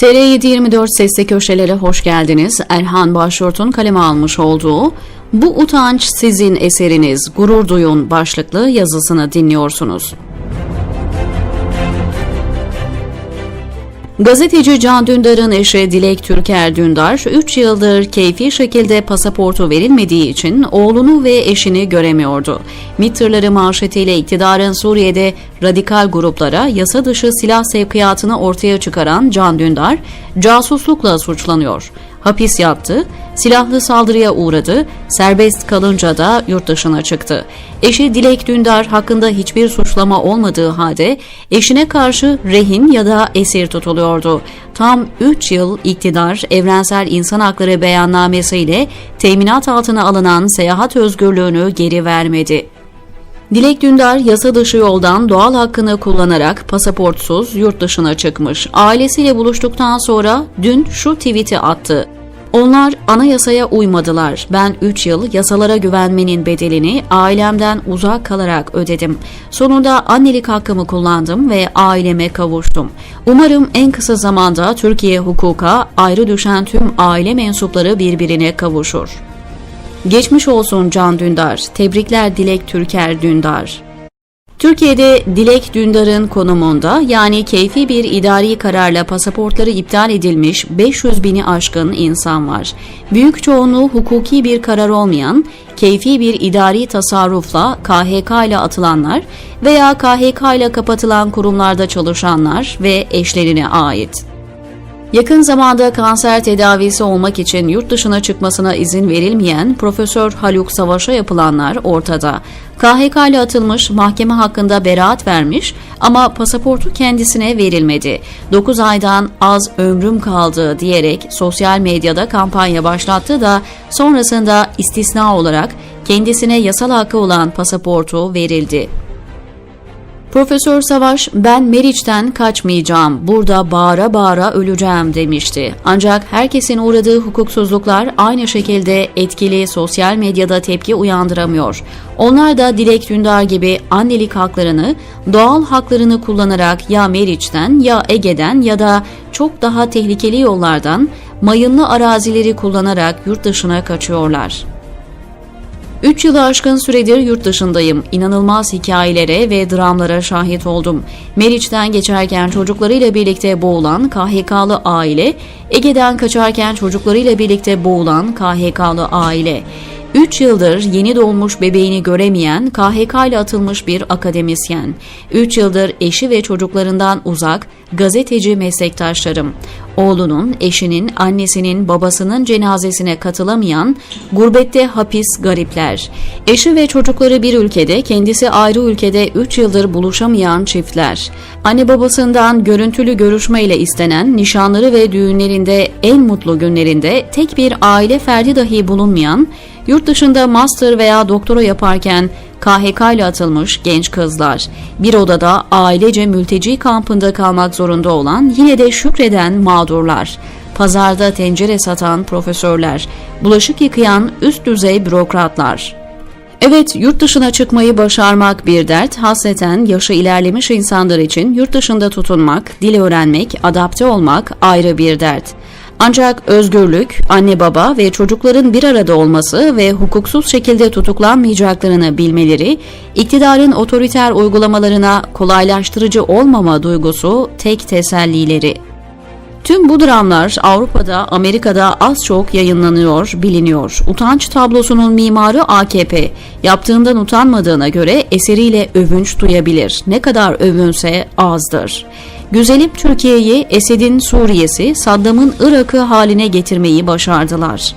TR724 Sesli Köşelere hoş geldiniz. Erhan Başyurt'un kaleme almış olduğu Bu Utanç Sizin Eseriniz, Gurur Duyun başlıklı yazısını dinliyorsunuz. Gazeteci Can Dündar'ın eşi Dilek Türker Dündar, 3 yıldır keyfi şekilde pasaportu verilmediği için oğlunu ve eşini göremiyordu. MİT tırları manşetiyle iktidarın Suriye'de radikal gruplara yasa dışı silah sevkiyatını ortaya çıkaran Can Dündar, casuslukla suçlanıyor. Hapis yattı, silahlı saldırıya uğradı, serbest kalınca da yurt dışına çıktı. Eşi Dilek Dündar hakkında hiçbir suçlama olmadığı halde eşine karşı rehin ya da esir tutuluyordu. Tam 3 yıl iktidar Evrensel İnsan Hakları Beyannamesiyle teminat altına alınan seyahat özgürlüğünü geri vermedi. Dilek Dündar yasa dışı yoldan doğal hakkını kullanarak pasaportsuz yurt dışına çıkmış. Ailesiyle buluştuktan sonra dün şu tweet'i attı. Onlar anayasaya uymadılar. Ben 3 yıl yasalara güvenmenin bedelini ailemden uzak kalarak ödedim. Sonunda annelik hakkımı kullandım ve aileme kavuştum. Umarım en kısa zamanda Türkiye hukuka ayrı düşen tüm aile mensupları birbirine kavuşur. Geçmiş olsun Can Dündar. Tebrikler Dilek Türker Dündar. Türkiye'de Dilek Dündar'ın konumunda yani keyfi bir idari kararla pasaportları iptal edilmiş 500 bini aşkın insan var. Büyük çoğunluğu hukuki bir karar olmayan, keyfi bir idari tasarrufla KHK ile atılanlar veya KHK ile kapatılan kurumlarda çalışanlar ve eşlerine ait. Yakın zamanda kanser tedavisi olmak için yurt dışına çıkmasına izin verilmeyen Profesör Haluk Savaş'a yapılanlar ortada. KHK ile atılmış, mahkeme hakkında beraat vermiş ama pasaportu kendisine verilmedi. 9 aydan az ömrüm kaldı diyerek sosyal medyada kampanya başlattı da sonrasında istisna olarak kendisine yasal hakkı olan pasaportu verildi. Profesör Savaş, ben Meriç'ten kaçmayacağım, burada bağıra bağıra öleceğim demişti. Ancak herkesin uğradığı hukuksuzluklar aynı şekilde etkili sosyal medyada tepki uyandıramıyor. Onlar da Dilek Dündar gibi annelik haklarını, doğal haklarını kullanarak ya Meriç'ten ya Ege'den ya da çok daha tehlikeli yollardan mayınlı arazileri kullanarak yurt dışına kaçıyorlar. 3 yılı aşkın süredir yurt dışındayım. İnanılmaz hikayelere ve dramlara şahit oldum. Meriç'ten geçerken çocuklarıyla birlikte boğulan KHK'lı aile, Ege'den kaçarken çocuklarıyla birlikte boğulan KHK'lı aile. 3 yıldır yeni doğmuş bebeğini göremeyen KHK ile atılmış bir akademisyen. 3 yıldır eşi ve çocuklarından uzak gazeteci meslektaşlarım. Oğlunun, eşinin, annesinin, babasının cenazesine katılamayan gurbette hapis garipler. Eşi ve çocukları bir ülkede, kendisi ayrı ülkede 3 yıldır buluşamayan çiftler. Anne babasından görüntülü görüşmeyle istenen, nişanları ve düğünlerinde en mutlu günlerinde tek bir aile ferdi dahi bulunmayan, Yurt dışında master veya doktora yaparken KHK ile atılmış genç kızlar, bir odada ailece mülteci kampında kalmak zorunda olan yine de şükreden mağdurlar, pazarda tencere satan profesörler, bulaşık yıkayan üst düzey bürokratlar. Evet, yurt dışına çıkmayı başarmak bir dert. Hasreten yaşı ilerlemiş insanlar için yurt dışında tutunmak, dil öğrenmek, adapte olmak ayrı bir dert. Ancak özgürlük, anne baba ve çocukların bir arada olması ve hukuksuz şekilde tutuklanmayacaklarını bilmeleri, iktidarın otoriter uygulamalarına kolaylaştırıcı olmama duygusu tek tesellileri. Tüm bu dramlar Avrupa'da, Amerika'da az çok yayınlanıyor, biliniyor. Utanç tablosunun mimarı AKP. Yaptığından utanmadığına göre eseriyle övünç duyabilir. Ne kadar övünse azdır. Güzelim Türkiye'yi Esed'in Suriye'si, Saddam'ın Irak'ı haline getirmeyi başardılar.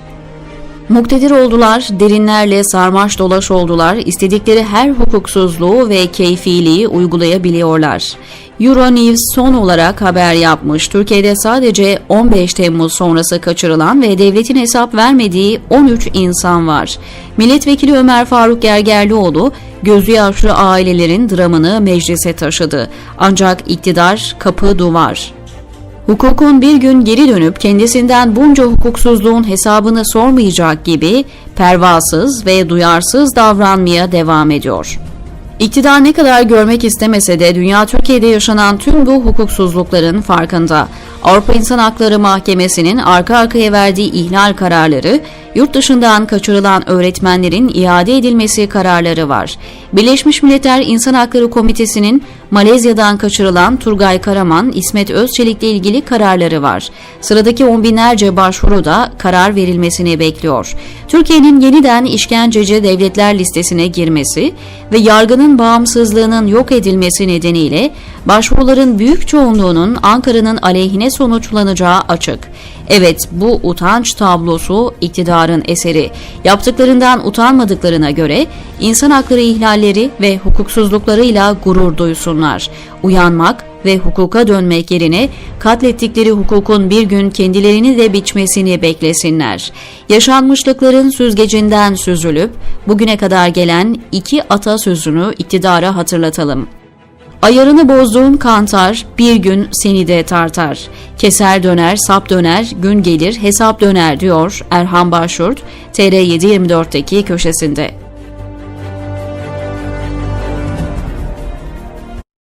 Muktedir oldular, derinlerle sarmaş dolaş oldular, istedikleri her hukuksuzluğu ve keyfiliği uygulayabiliyorlar. Euronews son olarak haber yapmış. Türkiye'de sadece 15 Temmuz sonrası kaçırılan ve devletin hesap vermediği 13 insan var. Milletvekili Ömer Faruk Gergerlioğlu gözü yaşlı ailelerin dramını meclise taşıdı. Ancak iktidar kapı duvar. Hukukun bir gün geri dönüp kendisinden bunca hukuksuzluğun hesabını sormayacak gibi pervasız ve duyarsız davranmaya devam ediyor. İktidar ne kadar görmek istemese de dünya Türkiye'de yaşanan tüm bu hukuksuzlukların farkında. Avrupa İnsan Hakları Mahkemesi'nin arka arkaya verdiği ihlal kararları, yurt dışından kaçırılan öğretmenlerin iade edilmesi kararları var. Birleşmiş Milletler İnsan Hakları Komitesi'nin Malezya'dan kaçırılan Turgay Karaman, İsmet Özçelik'le ilgili kararları var. Sıradaki on binlerce başvuru da karar verilmesini bekliyor. Türkiye'nin yeniden işkenceci devletler listesine girmesi ve yargının bağımsızlığının yok edilmesi nedeniyle başvuruların büyük çoğunluğunun Ankara'nın aleyhine sonuçlanacağı açık. Evet bu utanç tablosu iktidarın eseri. Yaptıklarından utanmadıklarına göre insan hakları ihlalleri ve hukuksuzluklarıyla gurur duysunlar. Uyanmak ve hukuka dönmek yerine katlettikleri hukukun bir gün kendilerini de biçmesini beklesinler. Yaşanmışlıkların süzgecinden süzülüp bugüne kadar gelen iki atasözünü iktidara hatırlatalım. Ayarını bozduğun kantar bir gün seni de tartar. Keser döner, sap döner, gün gelir hesap döner diyor Erhan Başurt TR724'teki köşesinde.